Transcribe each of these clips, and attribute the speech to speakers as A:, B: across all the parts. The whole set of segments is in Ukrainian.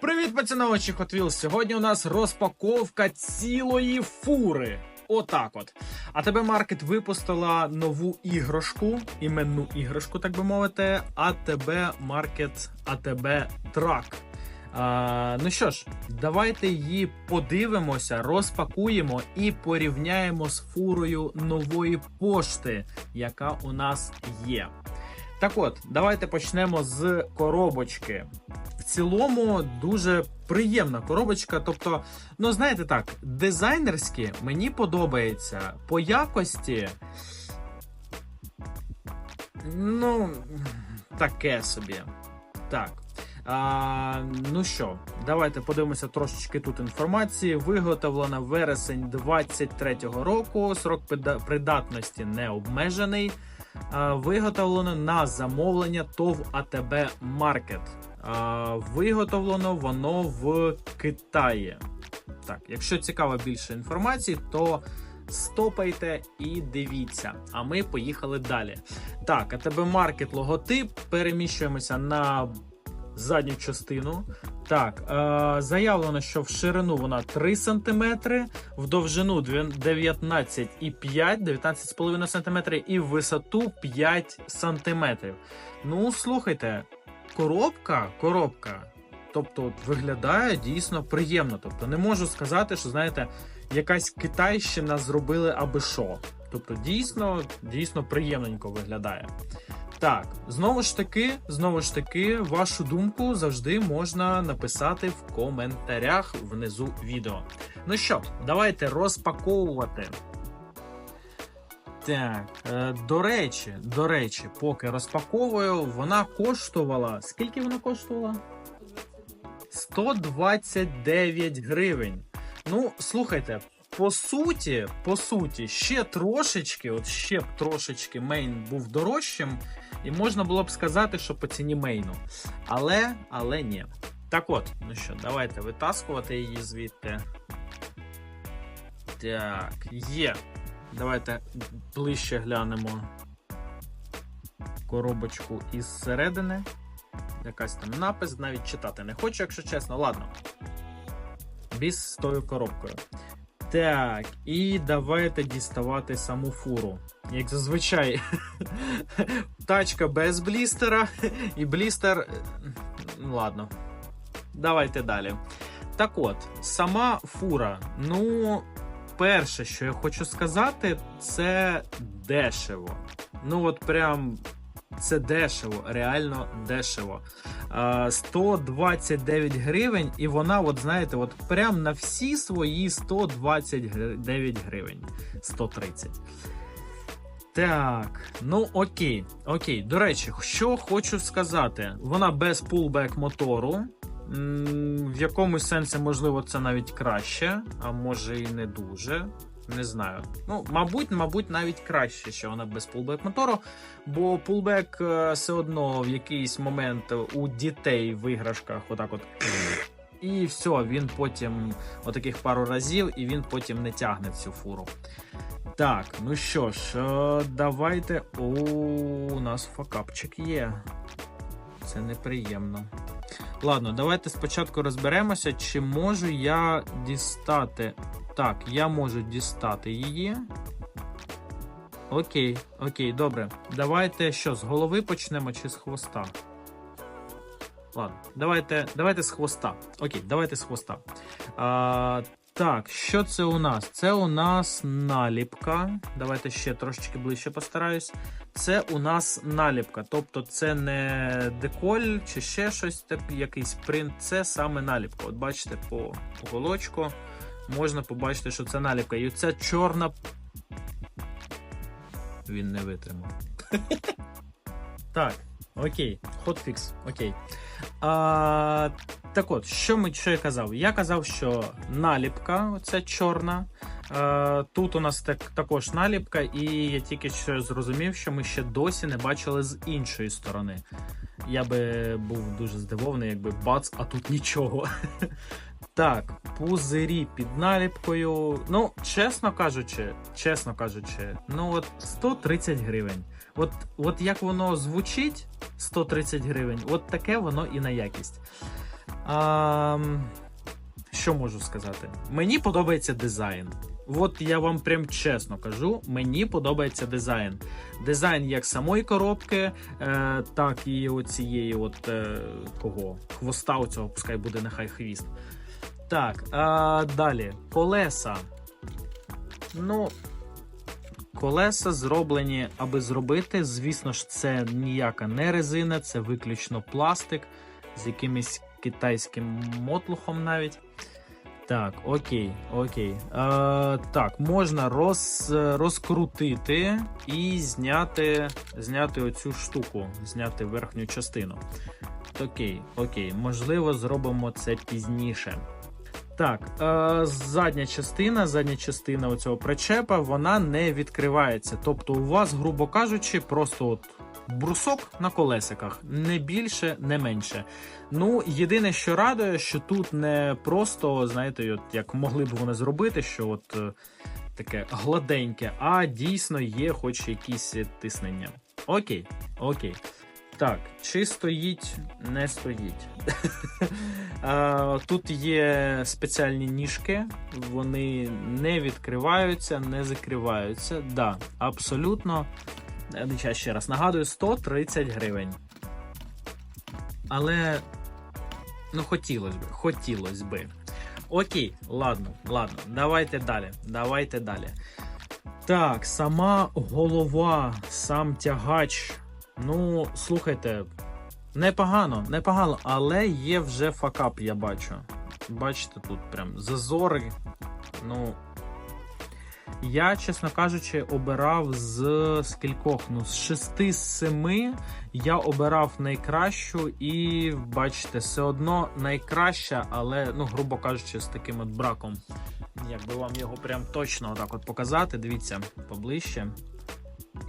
A: Привіт, пацановичі Hot Wheels! Сьогодні у нас розпаковка цілої фури. Отак от. А тебе маркет випустила нову іграшку, іменну іграшку, так би мовити. АТБ маркет АТБ Трак. А, ну що ж, давайте її подивимося, розпакуємо і порівняємо з фурою нової пошти, яка у нас є. Так от, давайте почнемо з коробочки. В цілому дуже приємна коробочка. Тобто, ну знаєте так, дизайнерськи мені подобається по якості. Ну, таке собі. Так. А, ну що, давайте подивимося трошечки тут інформації. Виготовлена вересень 23-го року. Срок придатності не обмежений. Виготовлено на замовлення ТОВ АТБ Маркет. Виготовлено воно в Китаї. Так, якщо цікава більше інформації, то стопайте і дивіться. А ми поїхали далі. Так, АТБ Маркет логотип. Переміщуємося на задню частину. Так, е, заявлено, що в ширину вона 3 см, в довжину дві- 19,5, 19,5 см і в висоту 5 см. Ну, слухайте, коробка, коробка. Тобто от, виглядає дійсно приємно. Тобто не можу сказати, що знаєте, якась китайщина зробили аби що. Тобто, дійсно, дійсно приємненько виглядає. Так, знову ж таки, знову ж таки, вашу думку завжди можна написати в коментарях внизу відео. Ну що, давайте розпаковувати. Так, е, до речі, до речі, поки розпаковую, вона коштувала. Скільки вона коштувала? 129 гривень. Ну, слухайте, по суті, по суті, ще трошечки, от ще б трошечки мейн був дорожчим, і можна було б сказати, що по ціні мейну. Але, але ні. Так от, ну що, давайте витаскувати її звідти. Так, є. Давайте ближче глянемо коробочку із середини. Якась там напис, навіть читати не хочу, якщо чесно. Ладно. Біз з тою коробкою. Так, і давайте діставати саму фуру. Як зазвичай, тачка без блістера, і блістер. ну, Ладно. Давайте далі. Так от, сама фура. Ну, перше, що я хочу сказати, це дешево. Ну, от прям. Це дешево, реально дешево. 129 гривень, і вона, от знаєте, от прям на всі свої 129 гривень. 130. Так, ну окей, окей. До речі, що хочу сказати, вона без пулбек мотору. В якомусь сенсі, можливо, це навіть краще, а може і не дуже. Не знаю. Ну, мабуть, мабуть, навіть краще, що вона без пулбек мотору, бо пулбек все одно в якийсь момент у дітей в іграшках отак от. І все, він потім отаких пару разів, і він потім не тягне цю фуру. Так, ну що ж, е, давайте. О, у нас факапчик є. Це неприємно. Ладно, давайте спочатку розберемося, чи можу я дістати. Так, я можу дістати її. Окей, окей, добре. Давайте що, з голови почнемо чи з хвоста? Ладно, давайте, давайте з хвоста. Окей, давайте з хвоста. А, так, що це у нас? Це у нас наліпка. Давайте ще трошечки ближче постараюсь. Це у нас наліпка. Тобто це не деколь чи ще щось, так, якийсь принт, це саме наліпка. От бачите, по уголочку можна побачити, що це наліпка. І це чорна. Він не витримав. Так, окей, хотфікс, окей. А, так от, що, ми, що я казав? Я казав, що наліпка, це чорна. Е, Тут у нас так, також наліпка, і я тільки що зрозумів, що ми ще досі не бачили з іншої сторони. Я би був дуже здивований, якби бац, а тут нічого. Так, пузирі під наліпкою. Ну, чесно кажучи, чесно кажучи, ну от 130 гривень. От, от як воно звучить, 130 гривень, от таке воно і на якість. А, що можу сказати? Мені подобається дизайн. От я вам прям чесно кажу, мені подобається дизайн. Дизайн як самої коробки, е, так і оцієї от е, кого? Хвоста у цього, пускай буде нехай хвіст. Так, а, далі. Колеса. Ну, колеса зроблені, аби зробити. Звісно ж, це ніяка не резина, це виключно пластик з якимось китайським мотлухом навіть. Так, окей, окей. Е, так, можна роз, розкрутити і зняти, зняти оцю штуку, зняти верхню частину. Окей, окей, можливо, зробимо це пізніше. Так, е, задня частина, задня частина оцього причепа, вона не відкривається. Тобто, у вас, грубо кажучи, просто от брусок на колесиках, не більше, не менше. Ну, єдине, що радує, що тут не просто, знаєте, от як могли б вони зробити, що от е, таке гладеньке, а дійсно є хоч якісь тиснення. Окей, окей. Так, чи стоїть, не стоїть. Тут є спеціальні ніжки, вони не відкриваються, не закриваються. Да, абсолютно. Е, Я ще раз нагадую, 130 гривень. Але ну хотілося б, хотілося би. Окей, ладно, ладно, давайте далі. Давайте далі. Так, сама голова, сам тягач. Ну, слухайте, непогано, непогано, але є вже факап, я бачу. Бачите, тут прям зазори. Ну. Я, чесно кажучи, обирав з скількох? Ну, з шести з семи я обирав найкращу, і бачите, все одно найкраща, але, ну, грубо кажучи, з таким от браком. Якби вам його прям точно отак от показати, дивіться поближче.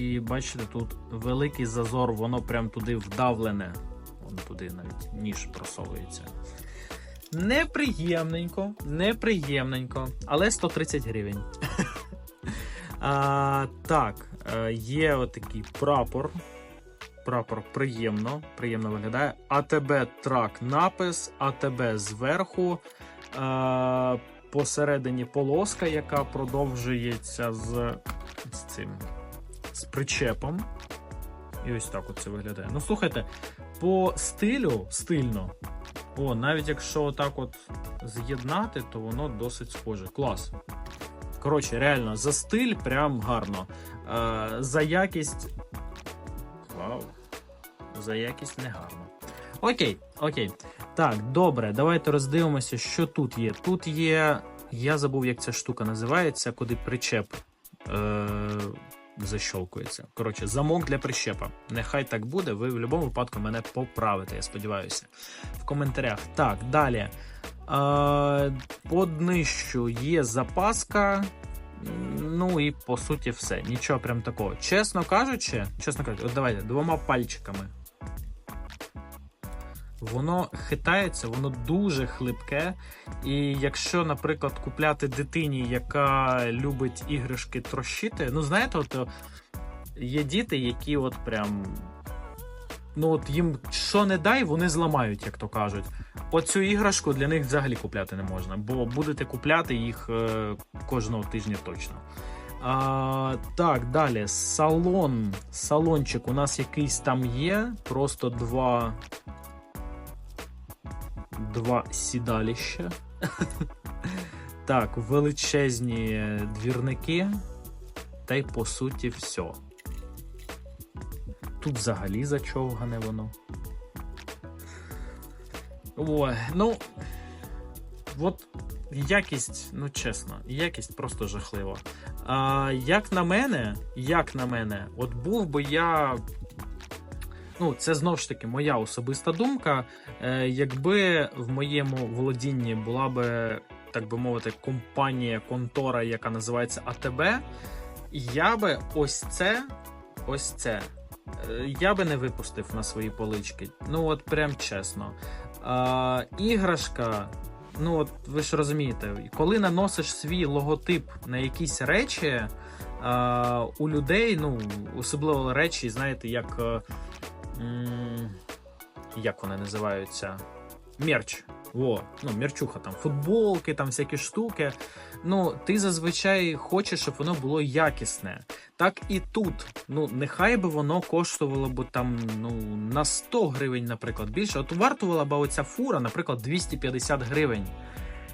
A: І бачите, тут великий зазор, воно прям туди вдавлене. Вон туди навіть ніж просовується. Неприємненько, неприємненько, але 130 гривень. а, так, е, є отакий прапор. Прапор приємно, приємно виглядає. АТБ трак напис, АТБ зверху. А, посередині полоска, яка продовжується з, з цим з причепом. І ось так це виглядає. Ну, слухайте, по стилю стильно. О, навіть якщо отак от з'єднати, то воно досить схоже. Клас. Коротше, реально, за стиль прям гарно. Е, за якість. Вау. За якість не гарно. Окей, окей. Так, добре, давайте роздивимося, що тут є. Тут є. Я забув, як ця штука називається, куди причеп е, защолкується. Коротше, замок для прищепа. Нехай так буде. Ви в будь-якому випадку мене поправите, я сподіваюся. В коментарях. Так, далі. под по днищу є запаска. Ну і по суті все. Нічого прям такого. Чесно кажучи, чесно кажучи, от давайте двома пальчиками. Воно хитається, воно дуже хлипке. І якщо, наприклад, купляти дитині, яка любить іграшки трощити, ну знаєте, от е, є діти, які от прям. Ну, от їм що не дай, вони зламають, як то кажуть. Оцю іграшку для них взагалі купляти не можна, бо будете купляти їх е, кожного тижня точно. А, так, далі. Салон. Салончик у нас якийсь там є. Просто два. Два сідаліща. Так, величезні двірники. Та й по суті все. Тут взагалі зачовгане воно. Ой, ну. От якість, ну чесно, якість просто жахлива. А, Як на мене, як на мене, от був би я. Ну, це знову ж таки моя особиста думка. Е, якби в моєму володінні була би, так би мовити, компанія, контора, яка називається АТБ, я би ось це, ось це. е, Я би не випустив на свої полички. Ну, от прям чесно. А, іграшка. Ну, от ви ж розумієте, коли наносиш свій логотип на якісь речі, а, у людей, ну, особливо речі, знаєте, як. Як вони називаються? Мерч. О, ну, мерчуха, там, футболки, там всякі штуки. Ну, ти зазвичай хочеш, щоб воно було якісне. Так і тут. Ну, нехай би воно коштувало б там ну, на 100 гривень, наприклад, більше. От вартувала б оця фура, наприклад, 250 гривень.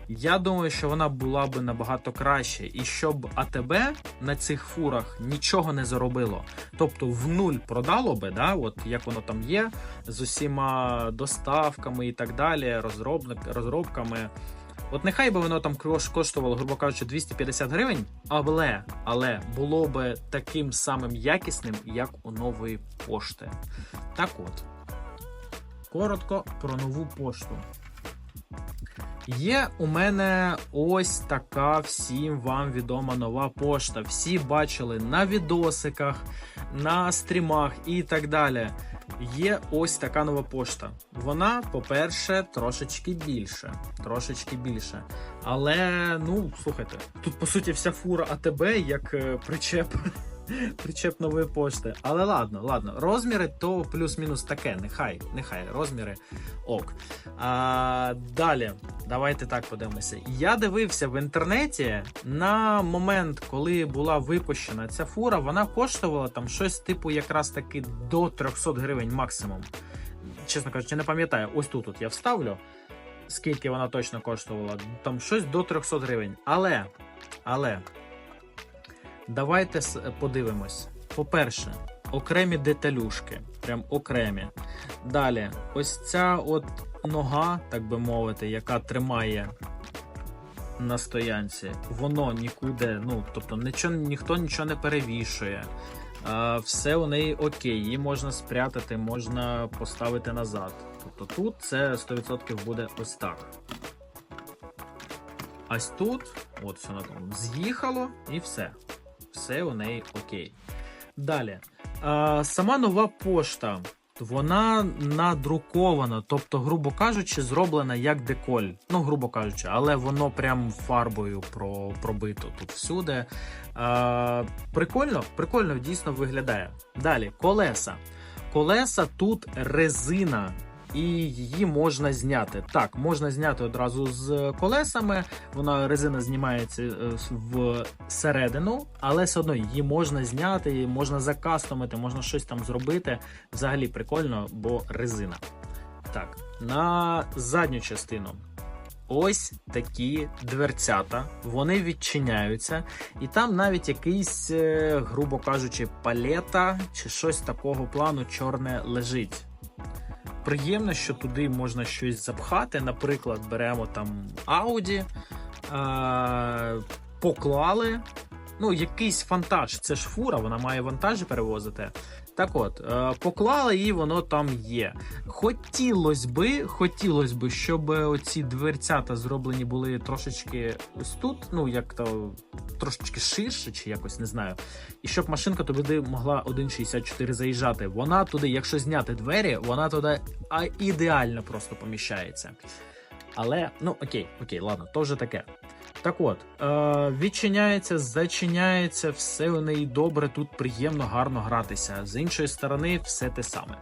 A: Я думаю, що вона була б набагато краще, і щоб АТБ на цих фурах нічого не заробило. Тобто в нуль продало би, да, от як воно там є, з усіма доставками і так далі, розробник, розробками. От нехай би воно там кош- коштувало, грубо кажучи, 250 гривень, але, але було би таким самим якісним, як у нової пошти. Так от, коротко про нову пошту. Є у мене ось така всім вам відома нова пошта. Всі бачили на відосиках, на стрімах і так далі. Є ось така нова пошта. Вона, по-перше, трошечки більше. Трошечки більше. Але, ну, слухайте, тут по суті вся фура АТБ як е, причеп. Причеп нової пошти. Але ладно, ладно. Розміри то плюс-мінус таке. Нехай, нехай розміри ок. А, далі, давайте так подивимося. Я дивився в інтернеті на момент, коли була випущена ця фура, вона коштувала там щось типу якраз таки до 300 гривень максимум. Чесно кажучи, не пам'ятаю. Ось тут от я вставлю, скільки вона точно коштувала. Там щось до 300 гривень. Але, але. Давайте подивимось. По-перше, окремі деталюшки. Прям окремі. Далі, ось ця от нога, так би мовити, яка тримає на стоянці, воно нікуди, ну, тобто нічого, ніхто нічого не перевішує. Все у неї окей, її можна спрятати, можна поставити назад. Тобто тут це 100% буде ось так. Ось тут, от все на тому, з'їхало і все. Все у неї окей. Далі. А, сама нова пошта. Вона надрукована, тобто, грубо кажучи, зроблена як деколь. Ну, грубо кажучи, але воно прям фарбою про, пробито тут всюди. А, прикольно, прикольно дійсно виглядає. Далі, колеса. Колеса тут резина, і її можна зняти. Так, можна зняти одразу з колесами. Вона резина знімається е, в середину, але все одно її можна зняти, її можна закастомити, можна щось там зробити. Взагалі прикольно, бо резина. Так, на задню частину. Ось такі дверцята, вони відчиняються, і там навіть якийсь, е, грубо кажучи, палета чи щось такого плану чорне лежить. Приємно, що туди можна щось запхати. Наприклад, беремо там Audi, е, поклали. Ну, якийсь вантаж, це ж фура, вона має вантажі перевозити. Так от, е, поклали і воно там є. Хотілося би, хотілось би, щоб оці дверцята зроблені були трошечки ось тут, ну як то трошечки ширше, чи якось не знаю. І щоб машинка туди могла 1,64 заїжджати. Вона туди, якщо зняти двері, вона туди ідеально просто поміщається. Але, ну окей, окей, ладно, то вже таке. Так от, е, відчиняється, зачиняється, все у неї добре, тут приємно, гарно гратися. З іншої сторони, все те саме.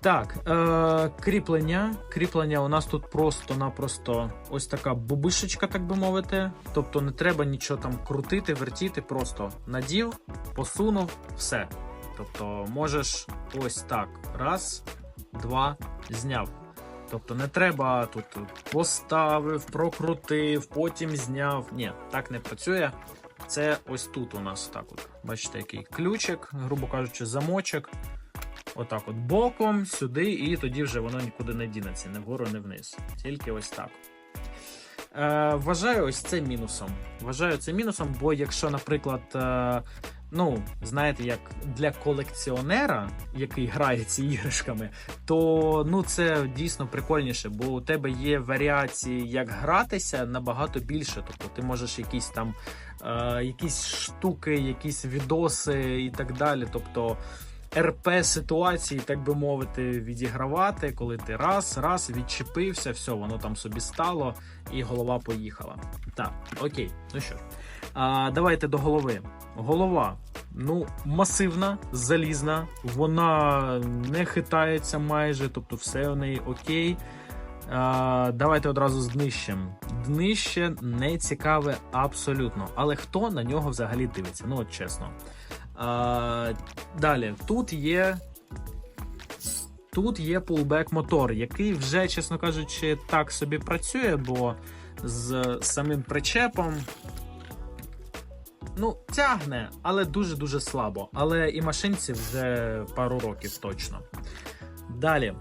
A: Так, е, кріплення. Кріплення у нас тут просто-напросто ось така бубишечка, так би мовити. Тобто не треба нічого там крутити, вертіти, просто надів, посунув, все. Тобто можеш ось так. Раз, два, зняв. Тобто не треба тут поставив, прокрутив, потім зняв. Ні, так не працює. Це ось тут у нас так. от. Бачите, який ключик, грубо кажучи, замочок. Отак от боком, сюди, і тоді вже воно нікуди не дінеться, не вгору, не вниз. Тільки ось так. Е, вважаю ось це мінусом. Вважаю це мінусом, бо якщо, наприклад, е, ну, знаєте, як для колекціонера, який грає ці іграшками, то ну це дійсно прикольніше, бо у тебе є варіації, як гратися набагато більше. Тобто ти можеш якісь там е, якісь штуки, якісь відоси і так далі. Тобто РП ситуації, так би мовити, відігравати, коли ти раз, раз відчепився, все, воно там собі стало, і голова поїхала. Так, окей, ну що. А, давайте до голови. Голова. Ну, масивна, залізна, вона не хитається майже, тобто все у неї окей. А, давайте одразу з днищем. Днище не цікаве абсолютно. Але хто на нього взагалі дивиться? Ну, от чесно. А, далі, тут є. Тут є пулбек мотор, який вже, чесно кажучи, так собі працює, бо з самим причепом. Ну, тягне, але дуже-дуже слабо. Але і машинці вже пару років точно. Далі.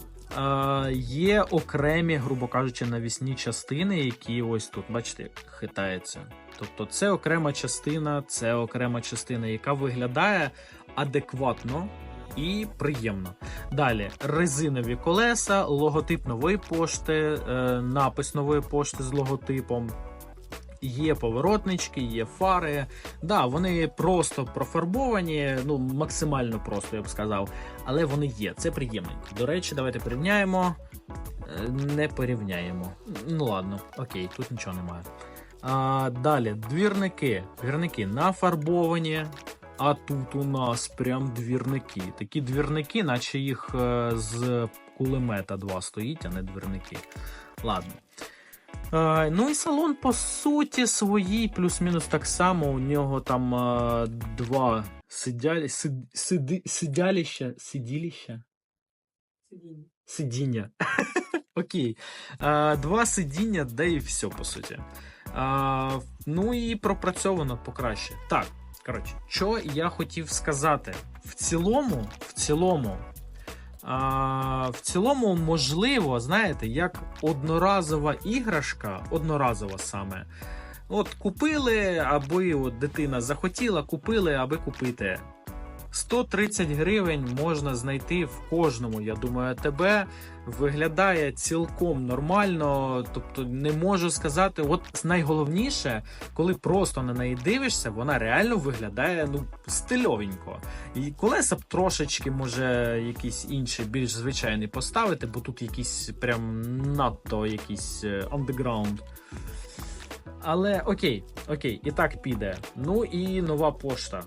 A: Є окремі, грубо кажучи, навісні частини, які ось тут, бачите, хитаються. Тобто, це окрема частина, це окрема частина, яка виглядає адекватно і приємно. Далі резинові колеса, логотип нової пошти, е, напис нової пошти з логотипом. Є поворотнички, є фари. Да, вони просто профарбовані, ну максимально просто, я б сказав. Але вони є. Це приємненько. До речі, давайте порівняємо. Е, Не порівняємо. Ну ладно, окей, тут нічого немає. А, далі, двірники. Двірники нафарбовані. А тут у нас прям двірники. Такі двірники, наче їх е, з кулемета два стоїть, а не двірники. Ладно. Ну і салон, по суті, свої, плюс-мінус так само. У нього там два сидялі, сид, сиди, сидяліща, сиділіща,
B: Сидіння.
A: сидіння. Окей. Два сидіння, де і все, по суті. Е, ну і пропрацьовано покраще. Так, коротше, що я хотів сказати. В цілому, в цілому, а, в цілому, можливо, знаєте, як одноразова іграшка, одноразова саме. От купили, аби от дитина захотіла, купили, аби купити. 130 гривень можна знайти в кожному. Я думаю, тебе виглядає цілком нормально. Тобто, не можу сказати, от найголовніше, коли просто на неї дивишся, вона реально виглядає ну стильовенько. І колеса б трошечки, може, якийсь інший, більш звичайний поставити, бо тут якийсь прям надто якийсь underground. Але окей, окей, і так піде. Ну і нова пошта.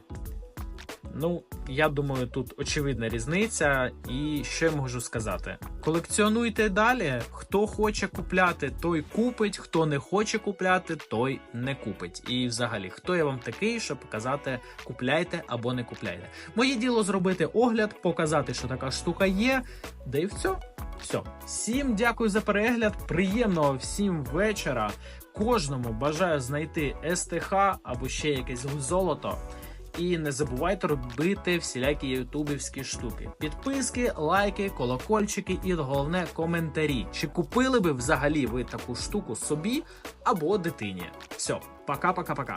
A: Ну, я думаю, тут очевидна різниця. І що я можу сказати? Колекціонуйте далі. Хто хоче купляти, той купить. Хто не хоче купляти, той не купить. І взагалі, хто я вам такий, щоб казати, купляйте або не купляйте. Моє діло зробити огляд, показати, що така штука є. Да і все. Все. Всім дякую за перегляд. Приємного всім вечора. Кожному бажаю знайти СТХ або ще якесь золото. І не забувайте робити всілякі ютубівські штуки. Підписки, лайки, колокольчики і головне коментарі. Чи купили би взагалі ви таку штуку собі або дитині? Все, пока-пока-пока.